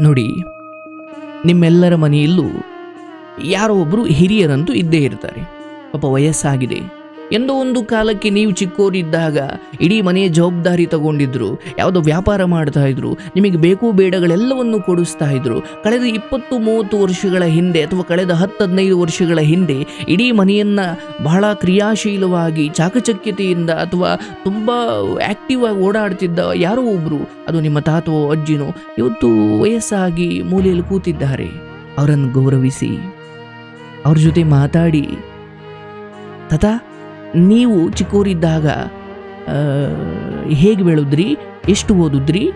ನೋಡಿ ನಿಮ್ಮೆಲ್ಲರ ಮನೆಯಲ್ಲೂ ಯಾರೋ ಒಬ್ಬರು ಹಿರಿಯರಂತೂ ಇದ್ದೇ ಇರ್ತಾರೆ. ಪಾಪ ವಯಸ್ಸಾಗಿದೆ. ಎಂದೋ ಒಂದು ಕಾಲಕ್ಕೆ ನೀವು ಚಿಕ್ಕೋರಿದ್ದಾಗ, ಇಡೀ ಮನೆಯ ಜವಾಬ್ದಾರಿ ತಗೊಂಡಿದ್ರು, ಯಾವುದೋ ವ್ಯಾಪಾರ ಮಾಡ್ತಾ ಇದ್ರು, ನಿಮಗೆ ಬೇಕು ಬೇಡಗಳೆಲ್ಲವನ್ನು ಕೊಡಿಸ್ತಾ ಇದ್ರು. ಕಳೆದ ಇಪ್ಪತ್ತು ಮೂವತ್ತು ವರ್ಷಗಳ ಹಿಂದೆ ಅಥವಾ ಕಳೆದ ಹತ್ತು ಹದಿನೈದು ವರ್ಷಗಳ ಹಿಂದೆ, ಇಡೀ ಮನೆಯನ್ನ ಬಹಳ ಕ್ರಿಯಾಶೀಲವಾಗಿ, ಚಾಕಚಕ್ಯತೆಯಿಂದ ಅಥವಾ ತುಂಬ ಆಕ್ಟಿವ್ ಆಗಿ ಓಡಾಡ್ತಿದ್ದ ಯಾರೋ ಒಬ್ರು, ಅದು ನಿಮ್ಮ ತಾತೋ ಅಜ್ಜಿನೋ, ಇವತ್ತು ವಯಸ್ಸಾಗಿ ಮೂಲೆಯಲ್ಲಿ ಕೂತಿದ್ದಾರೆ. ಅವರನ್ನು ಗೌರವಿಸಿ, ಅವ್ರ ಜೊತೆ ಮಾತಾಡಿ. ತತ ನೀವು ಚಿಕ್ಕೋರಿದ್ದಾಗ ಹೇಗೆ ಬೆಳೆದ್ರಿ? ಎಷ್ಟು ಓದಿದ್ರಿ?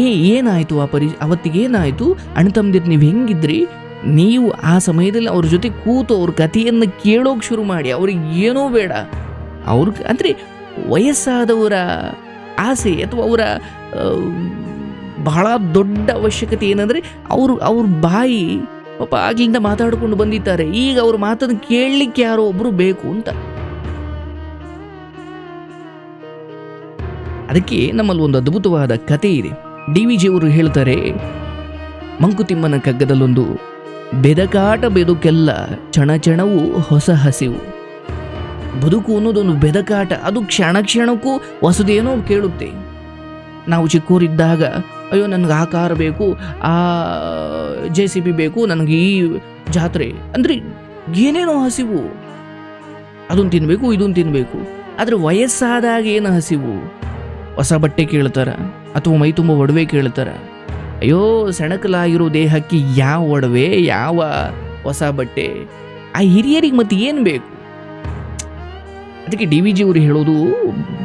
ಏ, ಏನಾಯಿತು ಆ ಪರಿ, ಅವತ್ತಿಗೆ ಏನಾಯಿತು? ಅಣ್ಣ ನೀವು ಹೆಂಗಿದ್ರಿ? ನೀವು ಆ ಸಮಯದಲ್ಲಿ ಅವ್ರ ಜೊತೆ ಕೂತು ಅವ್ರ ಕಥೆಯನ್ನು ಕೇಳೋಕೆ ಶುರು ಮಾಡಿ, ಅವ್ರಿಗೆ ಏನೂ ಬೇಡ. ಅವ್ರ ಅಂದರೆ ವಯಸ್ಸಾದವರ ಆಸೆ ಅಥವಾ ಅವರ ಬಹಳ ದೊಡ್ಡ ಅವಶ್ಯಕತೆ ಏನಂದರೆ ಅವರು, ಅವ್ರ ಬಾಯಿ ಪಾಪ ಆಗ್ಲಿಂದ ಮಾತಾಡಿಕೊಂಡು ಬಂದಿದ್ದಾರೆ. ಈಗ ಅವ್ರ ಮಾತನ್ನು ಕೇಳಲಿಕ್ಕೆ ಯಾರೋ ಒಬ್ಬರು ಬೇಕು ಅಂತ. ಅದಕ್ಕೆ ನಮ್ಮಲ್ಲಿ ಒಂದು ಅದ್ಭುತವಾದ ಕತೆ ಇದೆ. ಡಿ ವಿ ಜಿಯವರು ಹೇಳ್ತಾರೆ, ಮಂಕುತಿಮ್ಮನ ಕಗ್ಗದಲ್ಲೊಂದು ಬೆದಕಾಟ ಬೆದುಕೆಲ್ಲ ಚಣಚಣವು ಹೊಸ ಹಸಿವು. ಬದುಕು ಅನ್ನೋದೊಂದು ಬೆದಕಾಟ, ಅದು ಕ್ಷಣ ಕ್ಷಣಕ್ಕೂ ಹೊಸದೇನೋ ಕೇಳುತ್ತೆ. ನಾವು ಚಿಕ್ಕೋರಿದ್ದಾಗ ಅಯ್ಯೋ ನನಗೆ ಆ ಕಾರ್ ಬೇಕು, ಆ ಜೆ ಸಿ ಬಿ ಬೇಕು, ನನಗೆ ಈ ಜಾತ್ರೆ. ಅಂದರೆ ಏನೇನೋ ಹಸಿವು. ಅದನ್ನು ತಿನ್ನಬೇಕು ಇದನ್ನು ತಿನ್ನಬೇಕು ಆದರೆ ವಯಸ್ಸಾದಾಗ ಏನು ಹಸಿವು? ಹೊಸ ಬಟ್ಟೆ ಕೇಳ್ತಾರ ಅಥವಾ ಮೈ ತುಂಬ ಒಡವೆ ಕೇಳ್ತಾರ? ಅಯ್ಯೋ, ಸೆಣಕಲಾಗಿರೋ ದೇಹಕ್ಕೆ ಯಾವ ಒಡವೆ, ಯಾವ ಹೊಸ ಬಟ್ಟೆ? ಆ ಹಿರಿಯರಿಗೆ ಮತ್ತೆ ಏನು ಬೇಕು? ಅದಕ್ಕೆ ಡಿ ವಿ ಜಿ ಅವರು ಹೇಳೋದು,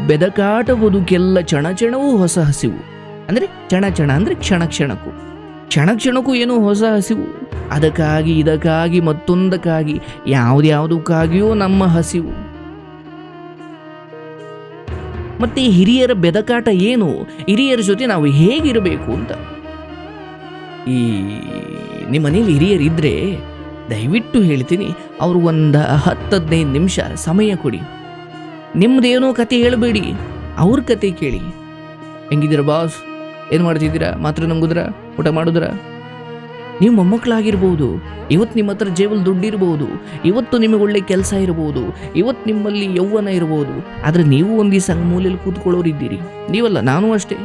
ಬೆದಕಾಟ ಬದುಕೆಲ್ಲ ಚಣಚಣವೂ ಹೊಸ ಹಸಿವು. ಅಂದರೆ ಚಣ ಚಣ ಅಂದರೆ ಕ್ಷಣ ಕ್ಷಣಕ್ಕೂ. ಕ್ಷಣ ಕ್ಷಣಕ್ಕೂ ಏನೋ ಹೊಸ ಹಸಿವು. ಅದಕ್ಕಾಗಿ, ಇದಕ್ಕಾಗಿ, ಮತ್ತೊಂದಕ್ಕಾಗಿ, ಯಾವುದ್ಯಾವುದಕ್ಕಾಗಿಯೂ ನಮ್ಮ ಹಸಿವು. ಮತ್ತೆ ಹಿರಿಯರ ಬೆದಕಾಟ ಏನು? ಹಿರಿಯರ ಜೊತೆ ನಾವು ಹೇಗಿರಬೇಕು ಅಂತ. ಈ ನಿಮ್ಮ ಮನೇಲಿ ಹಿರಿಯರಿದ್ರೆ ದಯವಿಟ್ಟು ಹೇಳ್ತೀನಿ, ಅವರು ಒಂದು ಹತ್ತು ಹದಿನೈದು ನಿಮಿಷ ಸಮಯ ಕೊಡಿ. ನಿಮ್ಮದೇನೋ ಕತೆ ಹೇಳಬೇಡಿ, ಅವ್ರ ಕತೆ ಕೇಳಿ. ಹೆಂಗಿದ್ದೀರ ಬಾಸ್ ಏನು ಮಾಡ್ತಿದ್ದೀರಾ? ಮಾತ್ರ ನಂಗುದ್ರ? ಊಟ ಮಾಡುದ್ರ? ನೀವು ಮೊಮ್ಮಕ್ಕಳಾಗಿರ್ಬೋದು, ಇವತ್ತು ನಿಮ್ಮ ಹತ್ರ ಜೇಬಲ್ ದುಡ್ಡಿರ್ಬೋದು, ಇವತ್ತು ನಿಮಗೆ ಒಳ್ಳೆ ಕೆಲಸ ಇರ್ಬೋದು, ಇವತ್ತು ನಿಮ್ಮಲ್ಲಿ ಯೌವನ ಇರ್ಬೋದು, ಆದರೆ ನೀವು ಒಂದು ದಿವಸ ಮೂಲೆಯಲ್ಲಿ ಕೂತ್ಕೊಳ್ಳೋರಿದ್ದೀರಿ ನೀವಲ್ಲ, ನಾನು ಅಷ್ಟೇ.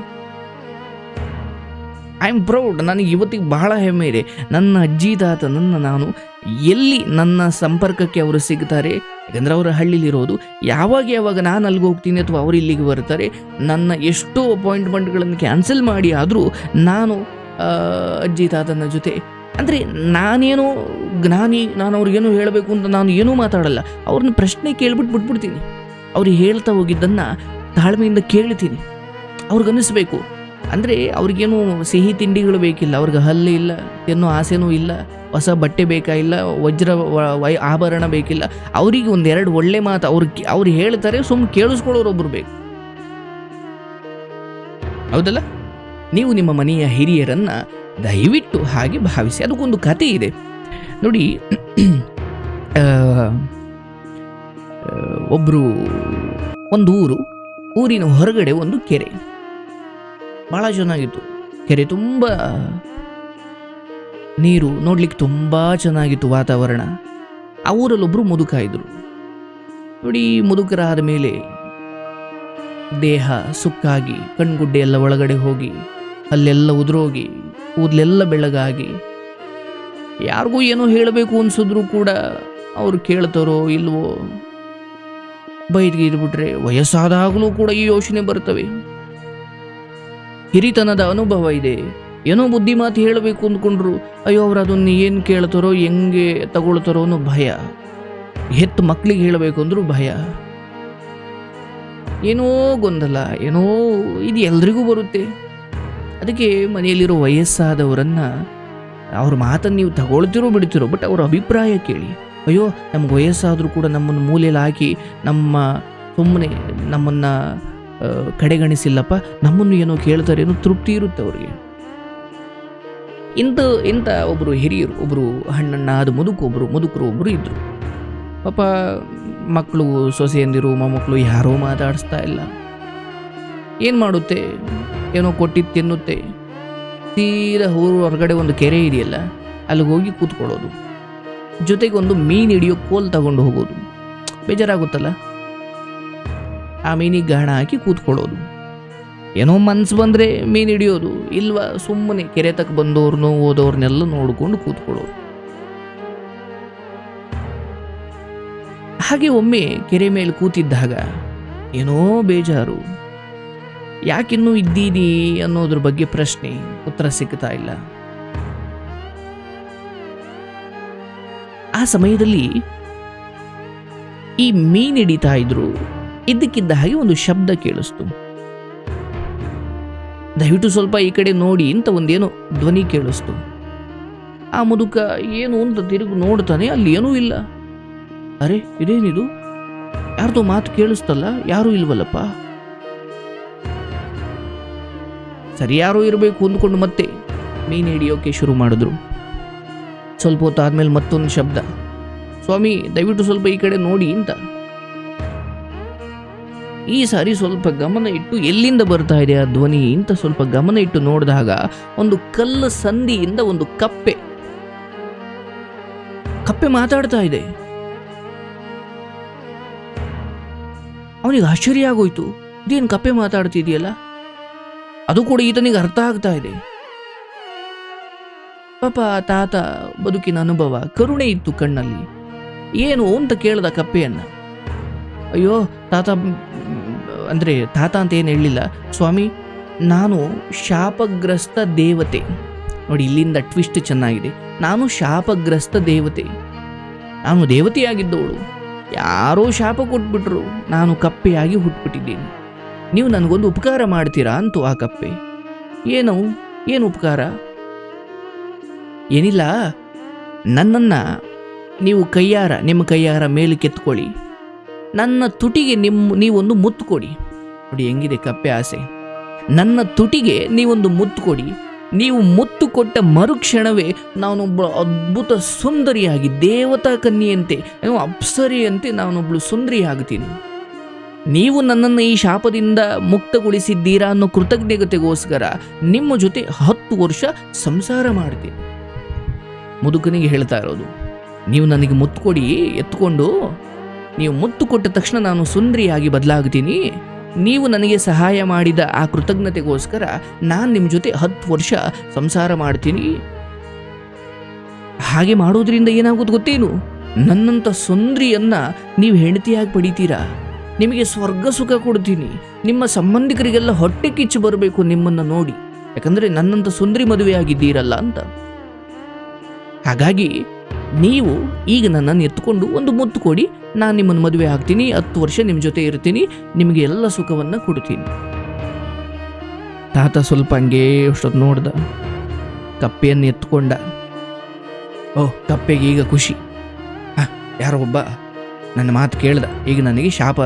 ಐ ಆಮ್ ಪ್ರೌಡ್ ನನಗೆ ಇವತ್ತಿಗೆ ಬಹಳ ಹೆಮ್ಮೆ ಇದೆ. ನನ್ನ ಅಜ್ಜಿ, ತಾತ, ನನ್ನ ನಾನು, ಎಲ್ಲಿ ನನ್ನ ಸಂಪರ್ಕಕ್ಕೆ ಅವರು ಸಿಗ್ತಾರೆ, ಯಾಕಂದರೆ ಅವರ ಹಳ್ಳಿಲಿರೋದು, ಯಾವಾಗ ಯಾವಾಗ ನಾನು ಅಲ್ಲಿಗೆ ಹೋಗ್ತೀನಿ ಅಥವಾ ಅವರು ಇಲ್ಲಿಗೆ ಬರ್ತಾರೆ, ನನ್ನ ಎಷ್ಟೋ ಅಪಾಯಿಂಟ್ಮೆಂಟ್ಗಳನ್ನು ಕ್ಯಾನ್ಸಲ್ ಮಾಡಿ ಆದರೂ ನಾನು ಅಜ್ಜಿ ತಾತನ ಜೊತೆ. ಅಂದರೆ ನಾನೇನೋ ಜ್ಞಾನಿ, ನಾನು ಅವ್ರಿಗೇನು ಹೇಳಬೇಕು ಅಂತ ನಾನು ಏನೂ ಮಾತಾಡಲ್ಲ. ಅವ್ರನ್ನ ಪ್ರಶ್ನೆ ಕೇಳ್ಬಿಟ್ಟು ಬಿಟ್ಬಿಡ್ತೀನಿ. ಅವ್ರಿಗೆ ಹೇಳ್ತಾ ಹೋಗಿದ್ದನ್ನು ತಾಳ್ಮೆಯಿಂದ ಕೇಳ್ತೀನಿ. ಅವ್ರಿಗನ್ನಿಸ್ಬೇಕು ಅಂದರೆ ಅವ್ರಿಗೇನು ಸಿಹಿ ತಿಂಡಿಗಳು ಬೇಕಿಲ್ಲ, ಅವ್ರಿಗೆ ಹಲ್ಲು ಇಲ್ಲ ಏನು ಆಸೆನೂ ಇಲ್ಲ, ಹೊಸ ಬಟ್ಟೆ ಬೇಕಾಗಿಲ್ಲ ವಜ್ರ ವ- ಆಭರಣ ಬೇಕಿಲ್ಲ. ಅವರಿಗೆ ಒಂದೆರಡು ಒಳ್ಳೆ ಮಾತು ಅವ್ರು ಅವ್ರು ಹೇಳ್ತಾರೆ ಸುಮ್ಮನೆ ಕೇಳಿಸ್ಕೊಳ್ಳೋರೊಬ್ರು ಬೇಕು. ಹೌದಲ್ಲ? ನೀವು ನಿಮ್ಮ ಮನೆಯ ಹಿರಿಯರನ್ನು ದಯವಿಟ್ಟು ಹಾಗೆ ಭಾವಿಸಿ. ಅದಕ್ಕೊಂದು ಕತೆ ಇದೆ. ನೋಡಿ ಒಬ್ರು, ಒಂದು ಊರು, ಊರಿನ ಹೊರಗಡೆ ಒಂದು ಕೆರೆ. ಭಾಳ ಚೆನ್ನಾಗಿತ್ತು. ಕೆರೆ ತುಂಬ ನೀರು ನೋಡ್ಲಿಕ್ಕೆ ತುಂಬ ಚೆನ್ನಾಗಿತ್ತು ವಾತಾವರಣ. ಆ ಊರಲ್ಲೊಬ್ಬರು ಮುದುಕ ಇದ್ರು ನೋಡಿ, ಮುದುಕರಾದ ಮೇಲೆ ದೇಹ ಸುಕ್ಕಾಗಿ, ಕಣ್ಗುಡ್ಡೆ ಎಲ್ಲ ಒಳಗಡೆ ಹೋಗಿ ಅಲ್ಲೆಲ್ಲ ಉದುರೋಗಿ ಕೂದಲೆಲ್ಲ ಬೆಳಗಾಗಿ. ಯಾರಿಗೂ ಏನೋ ಹೇಳಬೇಕು ಅನ್ಸಿದ್ರು ಕೂಡ ಅವ್ರು ಕೇಳ್ತಾರೋ ಇಲ್ವೋ ಬೈದ್ಗಿದ್ಬಿಟ್ರೆ ವಯಸ್ಸಾದಾಗಲೂ ಕೂಡ ಈ ಯೋಚನೆ ಬರ್ತವೆ. ಹಿರಿತನದ ಅನುಭವ ಇದೆ. ಏನೋ ಬುದ್ಧಿ ಮಾತು ಹೇಳಬೇಕು ಅಂದ್ಕೊಂಡ್ರು, ಅಯ್ಯೋ, ಅವ್ರು ಅದನ್ನ ಏನು ಕೇಳ್ತಾರೋ, ಹೆಂಗೆ ತಗೊಳ್ತಾರೋ ಅನ್ನೋ ಭಯ. ಹೆತ್ತು ಮಕ್ಕಳಿಗೆ ಹೇಳಬೇಕು ಅಂದ್ರೂ ಭಯ. ಏನೋ ಗೊಂದಲ, ಏನೋ ಇದು ಎಲ್ರಿಗೂ ಬರುತ್ತೆ. ಅದಕ್ಕೆ ಮನೆಯಲ್ಲಿರೋ ವಯಸ್ಸಾದವರನ್ನ ಅವ್ರ ಮಾತನ್ನು ನೀವು ತಗೊಳ್ತಿರೋ ಬಿಡ್ತಿರೋ ಬಟ್ ಅವರ ಅಭಿಪ್ರಾಯ ಕೇಳಿ. ಅಯ್ಯೋ, ನಮ್ಗೆ ವಯಸ್ಸಾದರೂ ಕೂಡ ನಮ್ಮನ್ನು ಮೂಲೆಯಲ್ಲಿ ಹಾಕಿ ನಮ್ಮ ಸುಮ್ಮನೆ ನಮ್ಮನ್ನು ಕಡೆಗಣಿಸಿಲ್ಲಪ್ಪ, ನಮ್ಮನ್ನು ಏನೋ ಕೇಳ್ತಾರೆ ಏನೋ ತೃಪ್ತಿ ಇರುತ್ತೆ ಅವರಿಗೆ. ಇಂಥ ಇಂಥ ಒಬ್ಬರು ಹಿರಿಯರು ಒಬ್ಬರು ಹಣ್ಣಣ್ಣಾದ ಮುದುಕು ಒಬ್ಬರು ಮುದುಕರು ಒಬ್ಬರು ಇದ್ದರು ಪಾಪ ಮಕ್ಕಳು ಸೊಸೆಯಂದಿರು, ಮೊಮ್ಮಕ್ಕಳು ಯಾರೂ ಮಾತಾಡಿಸ್ತಾ ಇಲ್ಲ. ಏನು ಮಾಡುತ್ತೆ? ಏನೋ ಕೊಟ್ಟಿದ್ದು ತಿನ್ನುತ್ತೆ. ತೀರ ಊರು ಹೊರಗಡೆ ಒಂದು ಕೆರೆ ಇದೆಯಲ್ಲ, ಅಲ್ಲಿಗೆ ಹೋಗಿ ಕೂತ್ಕೊಳ್ಳೋದು. ಜೊತೆಗೆ ಒಂದು ಮೀನು ಹಿಡಿಯೋ ಕೋಲ್ ತಗೊಂಡು ಹೋಗೋದು. ಬೇಜಾರಾಗುತ್ತಲ್ಲ? ಆ ಮೀನಿಗೆ ಗಾಣ ಹಾಕಿ ಕೂತ್ಕೊಳ್ಳೋದು. ಏನೋ ಮನ್ಸು ಬಂದರೆ ಮೀನು ಹಿಡಿಯೋದು, ಇಲ್ವ ಸುಮ್ಮನೆ ಕೆರೆ ತಕ್ಕ ಬಂದವ್ರನ್ನು ಓದೋರ್ನೆಲ್ಲ ನೋಡಿಕೊಂಡು ಕೂತ್ಕೊಳ್ಳೋದು. ಹಾಗೆ ಒಮ್ಮೆ ಕೆರೆ ಮೇಲೆ ಕೂತಿದ್ದಾಗ ಏನೋ ಬೇಜಾರು. ಯಾಕಿನ್ನೂ ಇದ್ದೀನಿ ಅನ್ನೋದ್ರ ಬಗ್ಗೆ ಪ್ರಶ್ನೆ, ಉತ್ತರ ಸಿಗ್ತಾ ಇಲ್ಲ. ಆ ಸಮಯದಲ್ಲಿ ಈ ಮೀನ್ ಹಿಡಿತಾ ಇದ್ರು, ಇದ್ದಕ್ಕಿದ್ದ ಹಾಗೆ ಒಂದು ಶಬ್ದ ಕೇಳಿಸ್ತು. ದಯವಿಟ್ಟು ಸ್ವಲ್ಪ ಈ ಕಡೆ ನೋಡಿ ಅಂತ ಒಂದೇನೋ ಧ್ವನಿ ಕೇಳಿಸ್ತು. ಆ ಮುದುಕ ಏನು ಅಂತ ತಿರುಗಿ ನೋಡ್ತಾನೆ, ಅಲ್ಲಿ ಏನೂ ಇಲ್ಲ. ಅರೆ, ಇದೇನಿದು? ಯಾರ್ದು ಮಾತು ಕೇಳಿಸ್ತಲ್ಲ, ಯಾರೂ ಇಲ್ವಲ್ಲಪ್ಪ? ಸರಿ ಯಾರೋ ಇರಬೇಕು ಅಂದ್ಕೊಂಡು ಮತ್ತೆ ಮೀನು ಹಿಡಿಯೋಕೆ ಶುರು ಮಾಡಿದ್ರು. ಸ್ವಲ್ಪ ಹೊತ್ತು ಆದ್ಮೇಲೆ ಮತ್ತೊಂದು ಶಬ್ದ. ಸ್ವಾಮಿ, ದಯವಿಟ್ಟು ಸ್ವಲ್ಪ ಈ ಕಡೆ ನೋಡಿ ಅಂತ. ಈ ಸಾರಿ ಸ್ವಲ್ಪ ಗಮನ ಇಟ್ಟು ಎಲ್ಲಿಂದ ಬರ್ತಾ ಇದೆ ಆ ಧ್ವನಿ ಅಂತ ಸ್ವಲ್ಪ ಗಮನ ಇಟ್ಟು ನೋಡಿದಾಗ ಒಂದು ಕಲ್ಲು ಸಂಧಿಯಿಂದ ಒಂದು ಕಪ್ಪೆ. ಕಪ್ಪೆ ಮಾತಾಡ್ತಾ ಇದೆ. ಅವನಿಗೆ ಆಶ್ಚರ್ಯ ಆಗೋಯ್ತು. ಇದೇನು ಕಪ್ಪೆ ಮಾತಾಡ್ತಿದೆಯಲ್ಲ? ಅದು ಕೂಡ ಈತನಿಗೆ ಅರ್ಥ ಆಗ್ತಾ ಇದೆ. ಪಾಪ ತಾತ ಬದುಕಿನ ಅನುಭವ, ಕರುಣೆ ಇತ್ತು ಕಣ್ಣಲ್ಲಿ. ಏನು ಅಂತ ಕೇಳ್ದ ಕಪ್ಪೆಯನ್ನ. ಅಯ್ಯೋ, ತಾತ ಅಂದರೆ ಅಂದ್ರೆ ತಾತ ಅಂತ ಏನು ಹೇಳಲಿಲ್ಲ. ಸ್ವಾಮಿ, ನಾನು ಶಾಪಗ್ರಸ್ತ ದೇವತೆ. ನೋಡಿ, ಇಲ್ಲಿಂದ ಟ್ವಿಸ್ಟ್ ಚೆನ್ನಾಗಿದೆ. ನಾನು ಶಾಪಗ್ರಸ್ತ ದೇವತೆ. ನಾನು ದೇವತೆಯಾಗಿದ್ದವಳು. ಯಾರೋ ಶಾಪ ಕೊಟ್ಬಿಟ್ರು. ನಾನು ಕಪ್ಪೆಯಾಗಿ ಹುಟ್ಬಿಟ್ಟಿದ್ದೀನಿ. ನೀವು ನನಗೊಂದು ಉಪಕಾರ ಮಾಡ್ತೀರಾ ಅಂತು ಆ ಕಪ್ಪೆ. ಏನು ಏನು ಉಪಕಾರ? ಏನಿಲ್ಲ, ನನ್ನನ್ನು ನೀವು ಕೈಯಾರ, ನಿಮ್ಮ ಕೈಯಾರ ಮೇಲೆ ಕೆತ್ಕೊಳ್ಳಿ. ನನ್ನ ತುಟಿಗೆ ನಿಮ್ಮ ನೀವೊಂದು ಮುತ್ತು ಕೊಡಿ. ನೋಡಿ ಹೆಂಗಿದೆ ಕಪ್ಪೆ ಆಸೆ. ನನ್ನ ತುಟಿಗೆ ನೀವೊಂದು ಮುತ್ತು ಕೊಡಿ. ನೀವು ಮುತ್ತು ಕೊಟ್ಟ ಮರುಕ್ಷಣವೇ ನಾನೊಬ್ಬಳು ಅದ್ಭುತ ಸುಂದರಿಯಾಗಿ ದೇವತಾ ಕನ್ಯೆಯಂತೆ, ಅಪ್ಸರಿಯಂತೆ ನಾನೊಬ್ಬಳು ಸುಂದರಿ ಆಗ್ತೀನಿ ನೀವು ನನ್ನನ್ನು ಈ ಶಾಪದಿಂದ ಮುಕ್ತಗೊಳಿಸಿದ್ದೀರಾ ಅನ್ನೋ ಕೃತಜ್ಞತೆಗೋಸ್ಕರ ನಿಮ್ಮ ಜೊತೆ ಹತ್ತು ವರ್ಷ ಸಂಸಾರ ಮಾಡಿದೆ. ಮುದುಕನಿಗೆ ಹೇಳ್ತಾ ಇರೋದು, ನೀವು ನನಗೆ ಮುತ್ತು ಕೊಡಿ ಎತ್ಕೊಂಡು. ನೀವು ಮುತ್ತು ಕೊಟ್ಟ ತಕ್ಷಣ ನಾನು ಸುಂದರಿಯಾಗಿ ಬದಲಾಗ್ತೀನಿ. ನೀವು ನನಗೆ ಸಹಾಯ ಮಾಡಿದ ಆ ಕೃತಜ್ಞತೆಗೋಸ್ಕರ ನಾನು ನಿಮ್ಮ ಜೊತೆ ಹತ್ತು ವರ್ಷ ಸಂಸಾರ ಮಾಡ್ತೀನಿ. ಹಾಗೆ ಮಾಡೋದ್ರಿಂದ ಏನಾಗೋದು ಗೊತ್ತೇನು? ನನ್ನಂಥ ಸುಂದರಿಯನ್ನು ನೀವು ಹೆಂಡತಿಯಾಗಿ ಪಡಿತೀರಾ? ನಿಮಗೆ ಸ್ವರ್ಗ ಸುಖ ಕೊಡ್ತೀನಿ. ನಿಮ್ಮ ಸಂಬಂಧಿಕರಿಗೆಲ್ಲ ಹೊಟ್ಟೆ ಕಿಚ್ಚು ಬರಬೇಕು ನಿಮ್ಮನ್ನು ನೋಡಿ. ಯಾಕಂದರೆ ನನ್ನಂಥ ಸುಂದರಿ ಮದುವೆ ಆಗಿದ್ದೀರಲ್ಲ ಅಂತ. ಹಾಗಾಗಿ ನೀವು ಈಗ ನನ್ನನ್ನು ಎತ್ಕೊಂಡು ಒಂದು ಮುತ್ತು ಕೊಡಿ. ನಾನು ನಿಮ್ಮನ್ನು ಮದುವೆ ಆಗ್ತೀನಿ, ಹತ್ತು ವರ್ಷ ನಿಮ್ಮ ಜೊತೆ ಇರ್ತೀನಿ, ನಿಮಗೆ ಎಲ್ಲ ಸುಖವನ್ನು ಕೊಡ್ತೀನಿ. ತಾತ ಸ್ವಲ್ಪ ಹಂಗೇ ಅಷ್ಟೊತ್ತು ನೋಡ್ದ. ಕಪ್ಪೆಯನ್ನು ಎತ್ಕೊಂಡ. ಓಹ್, ಕಪ್ಪೆಗೆ ಈಗ ಖುಷಿ. ಹಾಂ, ಯಾರೋ ಒಬ್ಬ ನನ್ನ ಮಾತು ಕೇಳ್ದ. ಈಗ ನನಗೆ ಶಾಪ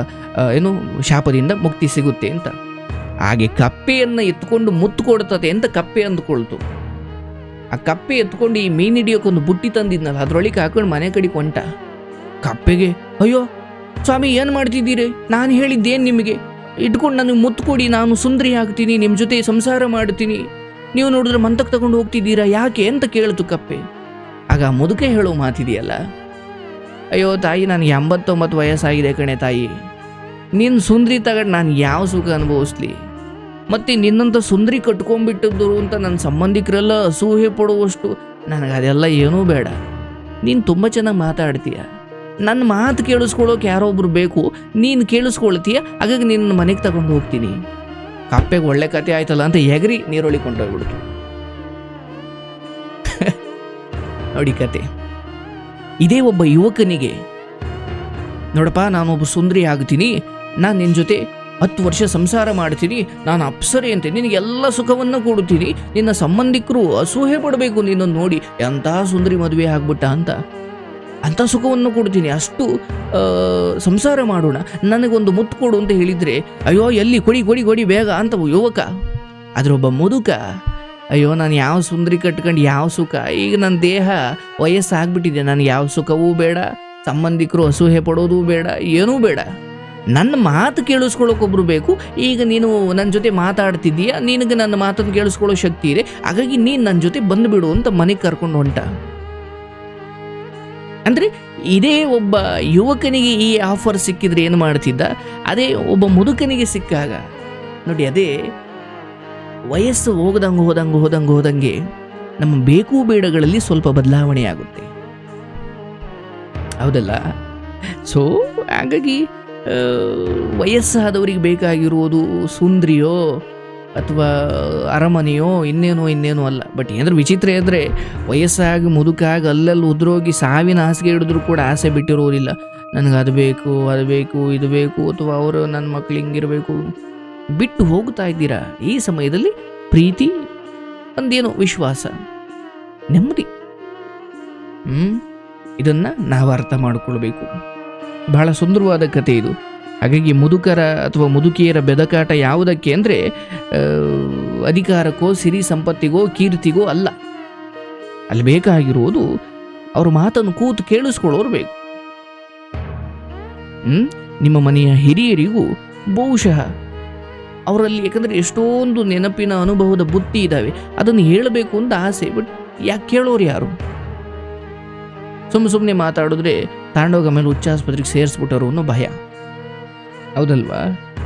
ಏನು, ಶಾಪದಿಂದ ಮುಕ್ತಿ ಸಿಗುತ್ತೆ ಅಂತ. ಹಾಗೆ ಕಪ್ಪೆಯನ್ನು ಎತ್ಕೊಂಡು ಮುತ್ತು ಕೊಡ್ತದೆ ಅಂತ ಕಪ್ಪೆ ಅಂದುಕೊಳ್ತು. ಆ ಕಪ್ಪೆ ಎತ್ಕೊಂಡು ಈ ಮೀನು ಹಿಡಿಯೋಕ್ಕೊಂದು ಬುಟ್ಟಿ ತಂದಿದ್ನಲ್ಲ, ಅದರೊಳಗೆ ಹಾಕೊಂಡು ಮನೆ ಕಡೆ ಕೊಂಟ. ಕಪ್ಪೆಗೆ, ಅಯ್ಯೋ, ಸ್ವಾಮಿ, ಏನು ಮಾಡ್ತಿದ್ದೀರಿ? ನಾನು ಹೇಳಿದ್ದೇನು ನಿಮಗೆ? ಇಟ್ಕೊಂಡು ನನಗೆ ಮುತ್ತು ಕೊಡಿ, ನಾನು ಸುಂದರಿ ಆಗ್ತೀನಿ ನಿಮ್ಮ ಜೊತೆ ಸಂಸಾರ ಮಾಡ್ತೀನಿ. ನೀವು ನೋಡಿದ್ರೆ ಮಂತಕ್ಕೆ ತಗೊಂಡು ಹೋಗ್ತಿದ್ದೀರಾ, ಯಾಕೆ? ಅಂತ ಕೇಳ್ತು ಕಪ್ಪೆ. ಆಗ ಮುದುಕೆ ಹೇಳೋ ಮಾತಿದೆಯಲ್ಲ ಅಯ್ಯೋ ತಾಯಿ ನನಗೆ ಎಂಬತ್ತೊಂಬತ್ತು ವಯಸ್ಸಾಗಿದೆ ಕಣೆ ತಾಯಿ. ನಿನ್ನ ಸುಂದರಿ ತಗೊಂಡು ನಾನು ಯಾವ ಸುಖ ಅನುಭವಿಸ್ಲಿ? ಮತ್ತು ನಿನ್ನಂಥ ಸುಂದರಿ ಕಟ್ಕೊಂಡ್ಬಿಟ್ಟಿದ್ದರು ಅಂತ ನನ್ನ ಸಂಬಂಧಿಕರೆಲ್ಲ ಅಸೂಹೆ ಪಡುವಷ್ಟು ನನಗೆ ಅದೆಲ್ಲ ಏನೂ ಬೇಡ. ನೀನು ತುಂಬ ಚೆನ್ನಾಗಿ ಮಾತಾಡ್ತೀಯ. ನನ್ನ ಮಾತು ಕೇಳಿಸ್ಕೊಳ್ಳೋಕೆ ಯಾರೋ ಬೇಕು, ನೀನು ಕೇಳಿಸ್ಕೊಳ್ತೀಯ, ಹಾಗಾಗಿ ನಿನ್ನ ಮನೆಗೆ ತಗೊಂಡು ಹೋಗ್ತೀನಿ. ಕಪ್ಪೆಗೆ ಒಳ್ಳೆ ಕತೆ ಆಯ್ತಲ್ಲ ಅಂತ ಎಗರಿ ನೀರೊಳಿ ಕೊಂಡೋಗ್ಬಿಡ್ತು. ನೋಡಿ ಕತೆ. ಇದೇ ಒಬ್ಬ ಯುವಕನಿಗೆ, ನೋಡಪ್ಪ, ನಾನೊಬ್ಬ ಸುಂದರಿ ಆಗ್ತೀನಿ, ನಾನು ನಿನ್ನ ಜೊತೆ ಹತ್ತು ವರ್ಷ ಸಂಸಾರ ಮಾಡ್ತೀನಿ, ನಾನು ಅಪ್ಸರೆ ಅಂತೆ ನಿನಗೆಲ್ಲ ಸುಖವನ್ನು ಕೊಡುತ್ತೀನಿ, ನಿನ್ನ ಸಂಬಂಧಿಕರು ಅಸೂಹೆ ಪಡಬೇಕು, ನಿನ್ನನ್ನು ನೋಡಿ ಎಂಥ ಸುಂದರಿ ಮದುವೆ ಆಗ್ಬಿಟ್ಟ ಅಂತ. ಅಂಥ ಸುಖವನ್ನು ಕೊಡ್ತೀನಿ, ಅಷ್ಟು ಸಂಸಾರ ಮಾಡೋಣ, ನನಗೊಂದು ಮುತ್ತು ಕೊಡು ಅಂತ ಹೇಳಿದರೆ, ಅಯ್ಯೋ, ಎಲ್ಲಿ, ಕೊಡಿ ಕೊಡಿ ಕೊಡಿ, ಬೇಗ ಅಂತ ಯುವಕ ಅದ್ರೊಬ್ಬ ಮುದುಕ ಅಯ್ಯೋ, ನಾನು ಯಾವ ಸುಂದರಿ ಕಟ್ಕೊಂಡು ಯಾವ ಸುಖ? ಈಗ ನನ್ನ ದೇಹ ವಯಸ್ಸಾಗ್ಬಿಟ್ಟಿದೆ. ನನಗೆ ಯಾವ ಸುಖವೂ ಬೇಡ, ಸಂಬಂಧಿಕರು ಅಸೂಹೆ ಪಡೋದು ಬೇಡ, ಏನೂ ಬೇಡ. ನನ್ನ ಮಾತು ಕೇಳಿಸ್ಕೊಳ್ಳೋಕೊಬ್ರು ಬೇಕು. ಈಗ ನೀನು ನನ್ನ ಜೊತೆ ಮಾತಾಡ್ತಿದ್ದೀಯ, ನಿನಗೆ ನನ್ನ ಮಾತನ್ನು ಕೇಳಿಸ್ಕೊಳ್ಳೋ ಶಕ್ತಿ ಇದೆ. ಹಾಗಾಗಿ ನೀನು ನನ್ನ ಜೊತೆ ಬಂದುಬಿಡು ಅಂತ ಮನೆಗೆ ಕರ್ಕೊಂಡು ಹೊಂಟ. ಅಂದರೆ ಇದೇ ಒಬ್ಬ ಯುವಕನಿಗೆ ಈ ಆಫರ್ ಸಿಕ್ಕಿದ್ರೆ ಏನು ಮಾಡ್ತಿದ್ದ? ಅದೇ ಒಬ್ಬ ಮುದುಕನಿಗೆ ಸಿಕ್ಕಾಗ. ನೋಡಿ, ಅದೇ ವಯಸ್ಸು ಹೋಗದಂಗೆ ಹೋದಂಗೆ ಹೋದಂಗೆ ಹೋದಂಗೆ ನಮ್ಮ ಬೇಕು ಬೇಡಗಳಲ್ಲಿ ಸ್ವಲ್ಪ ಬದಲಾವಣೆ ಆಗುತ್ತೆ. ಹೌದಲ್ಲ? ಸೊ ಹಾಗಾಗಿ ವಯಸ್ಸಾದವರಿಗೆ ಬೇಕಾಗಿರುವುದು ಸುಂದ್ರಿಯೋ ಅಥವಾ ಅರಮನೆಯೋ ಇನ್ನೇನೋ ಇನ್ನೇನೋ ಅಲ್ಲ. ಬಟ್ ಏನಾದರೂ ವಿಚಿತ್ರ ಅಂದರೆ ವಯಸ್ಸಾಗಿ ಮುದುಕಾಗಿ ಅಲ್ಲಲ್ಲಿ ಉದ್ರೋಗಿ ಸಾವಿನ ಹಾಸಿಗೆ ಹಿಡಿದ್ರು ಕೂಡ ಆಸೆ ಬಿಟ್ಟಿರೋದಿಲ್ಲ. ನನಗೆ ಅದು ಬೇಕು ಅದು ಬೇಕು, ಇದು ಬೇಕು, ಅಥವಾ ಅವರು ನನ್ನ ಮಕ್ಳು ಹಿಂಗಿರಬೇಕು. ಬಿಟ್ಟು ಹೋಗ್ತಾ ಇದ್ದೀರಾ? ಈ ಸಮಯದಲ್ಲಿ ಪ್ರೀತಿ, ಒಂದೇನೋ ವಿಶ್ವಾಸ, ನೆಮ್ಮದಿ. ಹ್ಞೂ ಇದನ್ನು ನಾವು ಅರ್ಥ ಮಾಡಿಕೊಳ್ಬೇಕು. ಬಹಳ ಸುಂದರವಾದ ಕತೆ ಇದು. ಹಾಗಾಗಿ ಮುದುಕರ ಅಥವಾ ಮುದುಕಿಯರ ಬೆದಕಾಟ ಯಾವುದಕ್ಕೆ ಅಂದರೆ ಅಧಿಕಾರಕ್ಕೋ, ಸಿರಿ ಸಂಪತ್ತಿಗೋ, ಕೀರ್ತಿಗೋ ಅಲ್ಲ. ಅಲ್ಲಿ ಬೇಕಾಗಿರುವುದು ಅವ್ರ ಮಾತನ್ನು ಕೂತು ಕೇಳಿಸ್ಕೊಳ್ಳೋರು ಬೇಕು? ನಿಮ್ಮ ಮನೆಯ ಹಿರಿಯರಿಗೂ ಬಹುಶಃ ಅವರಲ್ಲಿ ಯಾಕಂದರೆ ಎಷ್ಟೊಂದು ನೆನಪಿನ ಅನುಭವದ ಬುತ್ತಿ ಇದ್ದಾವೆ ಅದನ್ನು ಹೇಳಬೇಕು ಅಂತ ಆಸೆ ಬಟ್ ಯಾಕೆ ಕೇಳೋರು ಯಾರು? ಸುಮ್ಮ ಸುಮ್ಮನೆ ಮಾತಾಡಿದ್ರೆ ತಾಂಡೋಗ ಮೇಲೆ ಹುಚ್ಚಾಸ್ಪತ್ರೆಗೆ ಸೇರಿಸ್ಬಿಟ್ಟರು ಅನ್ನೋ ಭಯ. ಹೌದಲ್ವಾ?